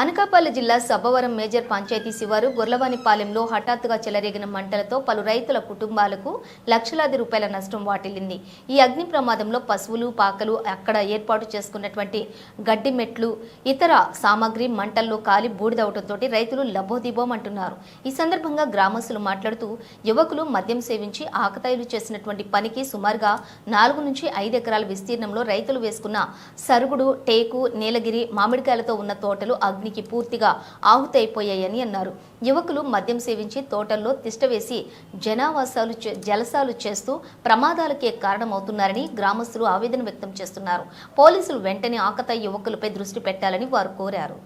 అనకాపల్లి జిల్లా సబ్బవరం మేజర్ పంచాయతీ శివారు గొర్లవానిపాలెంలో హఠాత్తుగా చెలరేగిన మంటలతో పలు రైతుల కుటుంబాలకు లక్షలాది రూపాయల నష్టం వాటిల్లింది. ఈ అగ్ని ప్రమాదంలో పశువులు పాకలు అక్కడ ఏర్పాటు చేసుకున్నటువంటి గడ్డి మెట్లు ఇతర సామాగ్రి మంటల్లో కాలి బూడిదవటంతో రైతులు లబోదిబోమంటున్నారు ఈ సందర్భంగా గ్రామస్తులు మాట్లాడుతూ యువకులు మద్యం సేవించి ఆకతాయిలు చేసినటువంటి పనికి సుమారుగా నాలుగు నుంచి ఐదు ఎకరాల విస్తీర్ణంలో రైతులు వేసుకున్న సరుగుడు టేకు నీలగిరి మామిడికాయలతో ఉన్న తోటలు అగ్ని అగ్నికి పూర్తిగా ఆహుతైపోయాయని అన్నారు. యువకులు మద్యం సేవించి తోటల్లో తిష్టవేసి జనావాసాలు చే- జలసాలు చేస్తూ ప్రమాదాలకే కారణమవుతున్నారని గ్రామస్తులు ఆవేదన వ్యక్తం చేస్తున్నారు. పోలీసులు వెంటనే ఆకత యువకులపై దృష్టి పెట్టాలని వారు కోరారు.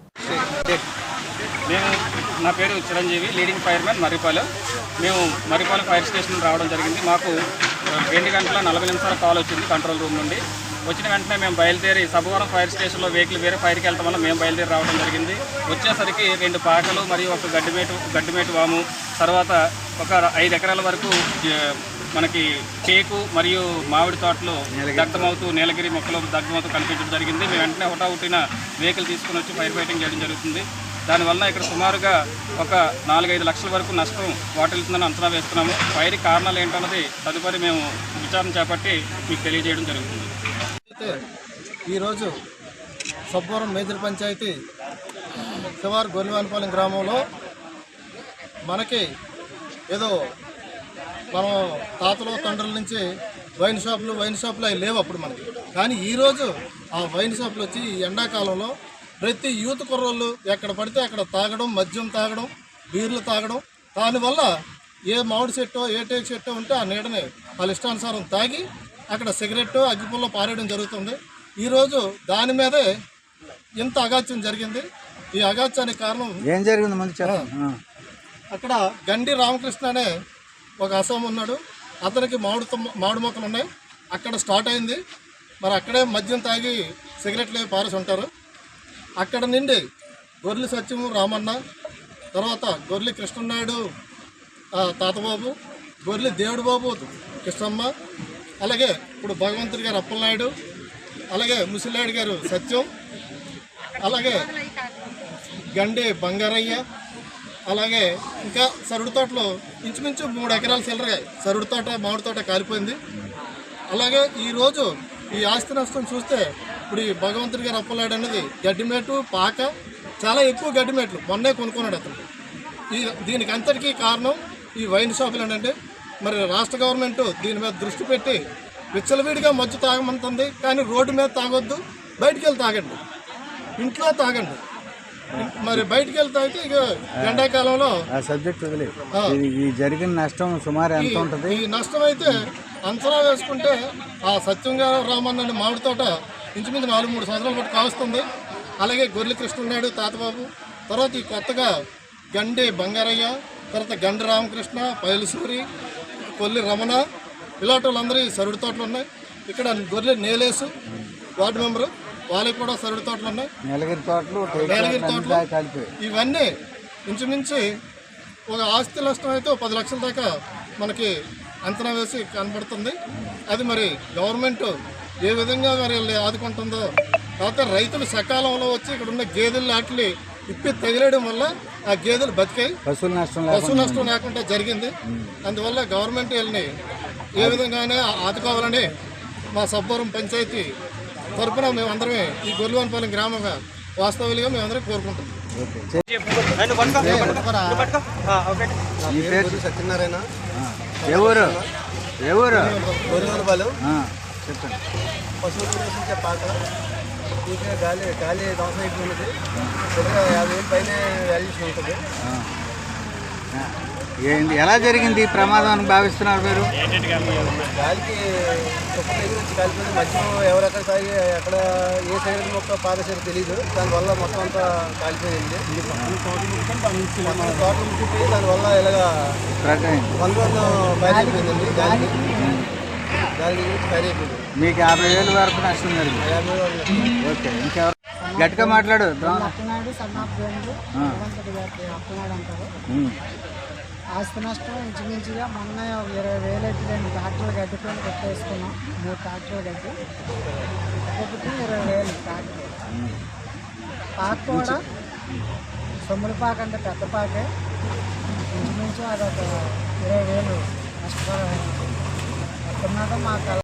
మేము నా పేరు చిరంజీవి లీడింగ్ ఫైర్మెన్ మర్రిపాలెం. మేము మర్రిపాలెం ఫైర్ స్టేషన్ రావడం జరిగింది. మాకు రెండు గంటల నలభై నిమిషాల కాల్ వచ్చింది కంట్రోల్ రూమ్ నుండి. వచ్చిన వెంటనే మేము బయలుదేరి సభవరం ఫైర్ స్టేషన్లో వెహికల్ వేరే ఫైర్కి వెళ్ళడం వల్ల మేము బయలుదేరి రావడం జరిగింది. వచ్చేసరికి రెండు పాకలు మరియు ఒక గడ్డిమేటు గడ్డిమేటు వాము తర్వాత ఒక ఐదు ఎకరాల వరకు మనకి కేకు మరియు మామిడి తోటలు దగ్ధమవుతూ నీలగిరి మొక్కలు దగ్ధమవుతూ కనిపించడం జరిగింది. మేము వెంటనే హుటాహుటిన వెహికల్ తీసుకుని వచ్చి ఫైర్ ఫైటింగ్ చేయడం జరుగుతుంది. దానివల్ల ఇక్కడ సుమారుగా ఒక నాలుగైదు లక్షల వరకు నష్టం వాటిల్తుందని అంచనా వేస్తున్నాము. ఫైర్ కారణాలు ఏంటన్నది తదుపరి మేము విచారణ చేపట్టి మీకు తెలియజేయడం జరుగుతుంది. అయితే ఈరోజు సబ్బవరం మేజర్ పంచాయతీ శివారు గొల్లివానిపాలెం గ్రామంలో మనకి ఏదో మనం తాతలు తండ్రుల నుంచి వైన్ షాపులు వైన్ షాపులు అవి లేవు అప్పుడు మనకి. కానీ ఈరోజు ఆ వైన్ షాపులు వచ్చి ఈ ఎండాకాలంలో ప్రతి యూత్ కుర్రోళ్ళు ఎక్కడ పడితే అక్కడ తాగడం మద్యం తాగడం బీర్లు తాగడం దానివల్ల ఏ మామిడి చెట్టో ఏ టేక్ చెట్టో ఉంటే ఆ నీడని వాళ్ళ ఇష్టానుసారం తాగి అక్కడ సిగరెట్ అగ్గిపుల్ల పారేయడం జరుగుతుంది. ఈరోజు దాని మీదే ఇంత అగాత్యం జరిగింది. ఈ అగాత్యానికి కారణం ఏం జరిగింది ముందు ఆ. అక్కడ గండి రామకృష్ణ అనే ఒక అసోం ఉన్నాడు. అతనికి మామిడి మామిడి మొక్కలు ఉన్నాయి. అక్కడ స్టార్ట్ అయింది. మరి అక్కడే మద్యం తాగి సిగరెట్లు అవి పారేసి ఉంటారు. అక్కడ నుండి గొర్రెలు సత్యము రామన్న తర్వాత గొర్రెలి కృష్ణనాయుడు తాతబాబు గొర్రెలి దేవుడు బాబు కృష్ణమ్మ అలాగే ఇప్పుడు భగవంతుడి గారు అప్పలనాయుడు అలాగే ముసిలాయుడు గారు సత్యం అలాగే గండే బంగారయ్య అలాగే ఇంకా సరుడు తోటలో ఇంచుమించు మూడు ఎకరాల చిల్లరగా సరుడు తోట మామిడి తోట కాలిపోయింది. అలాగే ఈరోజు ఈ ఆస్తి నష్టం చూస్తే ఇప్పుడు ఈ భగవంతుడి గారు అప్పలాడు అనేది గడ్డిమేటు పాక చాలా ఎక్కువ గడ్డిమేట్లు మొన్నే కొనుక్కున్నాడు అతను. ఈ దీనికి అంతటికీ కారణం ఈ వైన్ షాపులు ఏంటంటే మరి రాష్ట్ర గవర్నమెంట్ దీని మీద దృష్టి పెట్టి విచ్చలవిడిగా మధ్య తాగమంటుంది కానీ రోడ్డు మీద తాగొద్దు బయటికి వెళ్ళి తాగండి. ఇంట్లో తాగండి. మరి బయటికి వెళ్తే అయితే ఇక ఎండాకాలంలో ఆ సబ్జెక్ట్ ఈ జరిగిన నష్టం సుమారు ఎంత ఉంటుంది? ఈ నష్టం అయితే అంచనా వేసుకుంటే ఆ సత్యంగా రామన్న అనే మామిడి తోట ఇంచుమించు నాలుగు మూడు సంవత్సరాల పాటు కావస్తుంది. అలాగే గొర్రెల కృష్ణనాయుడు తాతబాబు. తర్వాత ఈ కొత్తగా గండి బంగారయ్య తర్వాత గండి రామకృష్ణ పైలసూరి కొల్లి రమణ ఇలాంటి వాళ్ళందరూ ఈ సరుడు తోటలు ఉన్నాయి. ఇక్కడ గొర్రెల నేలేసు వార్డు మెంబరు వాళ్ళకి కూడా సరుడు తోటలు ఉన్నాయి. నీలగిరి తోటలు నీలగిరి తోటలు. ఇవన్నీ ఇంచుమించి ఒక ఆస్తి నష్టం అయితే పది లక్షల దాకా మనకి అంచనా వేసి కనబడుతుంది. అది మరి గవర్నమెంట్ ఏ విధంగా మరి ఆదుకుంటుందో తర్వాత రైతులు సకాలంలో వచ్చి ఇక్కడ ఉన్న గేదెలు వాటిని ఇప్పి తగిలేయడం వల్ల ఆ గేదెలు బతికాయి. పశువుల నష్టం పశు లేకుండా నష్టం లేకుండా జరిగింది. అందువల్ల గవర్నమెంట్ వీళ్ళని ఏ విధంగానే ఆదుకోవాలని మా సబ్బవరం పంచాయతీ తరపున మేమందరమే ఈ గొర్రెవనపాలెం గ్రామంగా వాస్తవులుగా మేమందరం కోరుకుంటున్నాం. సత్యనారాయణ. ఆ. ఏ ఊరు? ఏ ఊరు? గొర్రెలపాలెం ఆ, చెప్పండి పశువులు పూర్తిగా గాలి గాలి ధ్వంసం అయిపోయినది. కొద్దిగా యాభై వేలు పైన వాల్యూషన్ ఉంటుంది. ఏంది ఎలా జరిగింది ఈ ప్రమాదం అని భావిస్తున్నారు మీరు? గాలికి చొక్క దగ్గర వచ్చి కాలిపోయింది మధ్యం ఎవరెక్కడ తాగి ఎక్కడ ఏ సైడ్ మొక్క పారేసారో తెలియదు దానివల్ల మొత్తం అంతా కాలిపోయింది. మొత్తం తోటలు ముట్టిపోయి దానివల్ల ఇలాగా ఫైర్ అయిపోయిందండి గాలికి గాలి నుంచి ఫైర్ అయిపోయింది మీకు యాభై వేలు వరకు నష్టం జరిగింది. ఓకే ఇంకెవరు? గట్టిగా మాట్లాడు. ఆస్తి నష్టం ఇంచుమించుగా మొన్న ఒక ఇరవై వేలు అయితే రెండు ట్రాక్టర్లు గడ్డిపోయి కొట్టేసుకున్నాం. మూడు ట్రాక్టర్లు గడ్డి ఒక్కొక్కటి ఇరవై వేలు ట్రాక్టర్. పాక కూడా సొమ్ములపాక అంటే పెద్ద పాకే. ఇంచుమించు అదొక ఇరవై వేలు กันมาก็มากัน